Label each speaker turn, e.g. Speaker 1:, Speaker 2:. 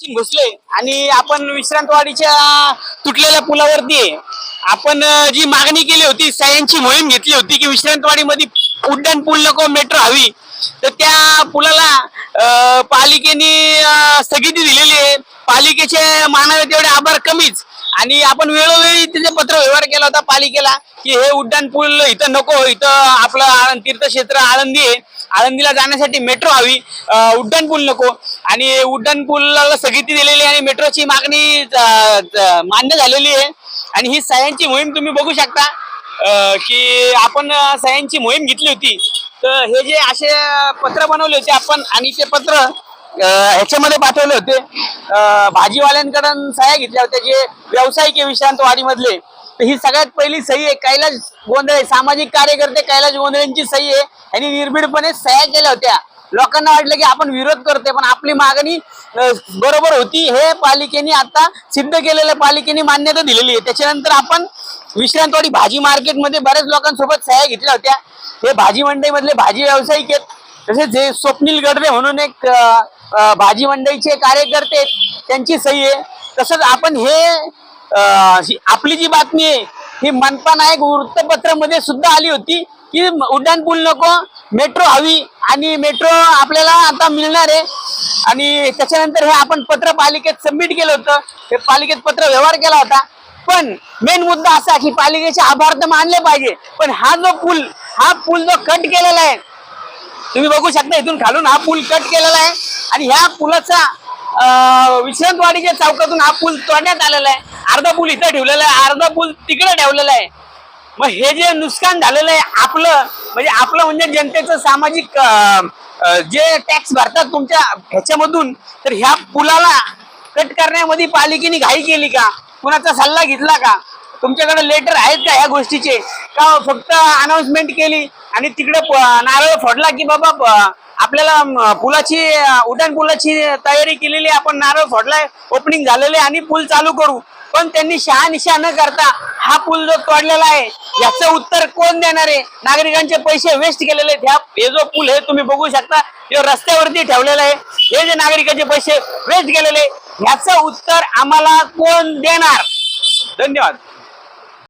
Speaker 1: घुसले आणि आपण विश्रांतवाडीच्या तुटलेल्या पुलावरती आपण जी मागणी केली होती सह्यांची मोहीम घेतली होती की विश्रांतवाडीमध्ये उड्डाण पूल नको मेट्रो हवी तर त्या पुलाला पालिकेने स्थगिती दिलेली आहे. पालिकेचे मानावे तेवढे आभार कमीच. आणि आपण वेळोवेळी तिथे व्यवहार केला होता पालिकेला की हे उड्डाण पूल इथं नको इथं आपलं तीर्थक्षेत्र आळंदी आहे. आळंदीला जाण्यासाठी मेट्रो हवी. उड्डाण पूल नको. आणि उड्डाण पूलला स्थगिती दिलेली आहे आणि मेट्रोची मागणी मान्य झालेली आहे. आणि ही सह्यांची मोहीम तुम्ही बघू शकता. की आपण सह्यांची मोहीम घेतली होती. तर हे जे असे पत्र बनवले होते आपण आणि ते पत्र ह्याच्यामध्ये पाठवले होते. भाजीवाल्यांकडून सह्या घेतल्या होत्या जे व्यावसायिक आहे विश्रांतवाडी मधले तर ही सगळ्यात पहिली सही आहे कैलाश गोंधळे सामाजिक कार्यकर्ते कैलाश गोंधळेंची सही आहे. यांनी निर्भीडपणे सह्या केल्या होत्या. लोकांना वाटलं की आपण विरोध करतोय पण आपली मागणी बरोबर होती. हे पालिकेने आता सिद्ध केलेलं पालिकेने मान्यता दिलेली आहे. त्याच्यानंतर आपण विश्रांतवाडी भाजी मार्केटमध्ये बऱ्याच लोकांसोबत सह्या घेतल्या होत्या. हे भाजी मंडईमधले भाजी व्यावसायिक आहेत. तसेच जे स्वप्नील गडरे म्हणून एक भाजी मंडईचे कार्यकर्ते त्यांची सही आहे. तसंच आपण हे आपली जी बातमी आहे ही मनपा नायक वृत्तपत्रामध्ये सुद्धा आली होती की उड्डाण पूल नको मेट्रो हवी आणि मेट्रो आपल्याला आता मिळणार आहे. आणि त्याच्यानंतर हे आपण पत्र पालिकेत सबमिट केलं होतं. हे पालिकेत पत्र व्यवहार केला होता. पण मेन मुद्दा असा की पालिकेचे आभार तर मानले पाहिजे पण हा जो पूल हा पूल जो कट केलेला आहे तुम्ही बघू शकता इथून खालून हा पूल कट केलेला आहे. आणि ह्या पुलाचा विश्रांतवाडीच्या चौकातून हा पूल तोडण्यात आलेला आहे. अर्धा पूल इथं ठेवलेला आहे अर्धा पूल तिकडे ठेवलेला आहे. मग हे जे नुकसान झालेलं आहे आपलं म्हणजे आपलं म्हणजे जनतेचं सामाजिक जे टॅक्स भरतात तुमच्या ह्याच्यामधून तर ह्या पुलाला कट करण्यामध्ये पालिकेने घाई केली का? कुणाचा सल्ला घेतला का? तुमच्याकडे लेटर आहेत का ह्या गोष्टीचे? का फक्त अनाउन्समेंट केली आणि तिकडे नारळ फोडला की बाबा आपल्याला पुलाची उड्डाण पुलाची तयारी केलेली आपण नारळ फोडलाय ओपनिंग झालेले आणि पूल चालू करू. पण त्यांनी शहानिशा न करता हा पूल जो तोडलेला आहे याचं उत्तर कोण देणार आहे? नागरिकांचे पैसे वेस्ट केलेले ह्या हे जो पूल हे तुम्ही बघू शकता हे रस्त्यावरती ठेवलेलं आहे हे जे नागरिकांचे पैसे वेस्ट केलेले ह्याचं उत्तर आम्हाला कोण देणार? धन्यवाद.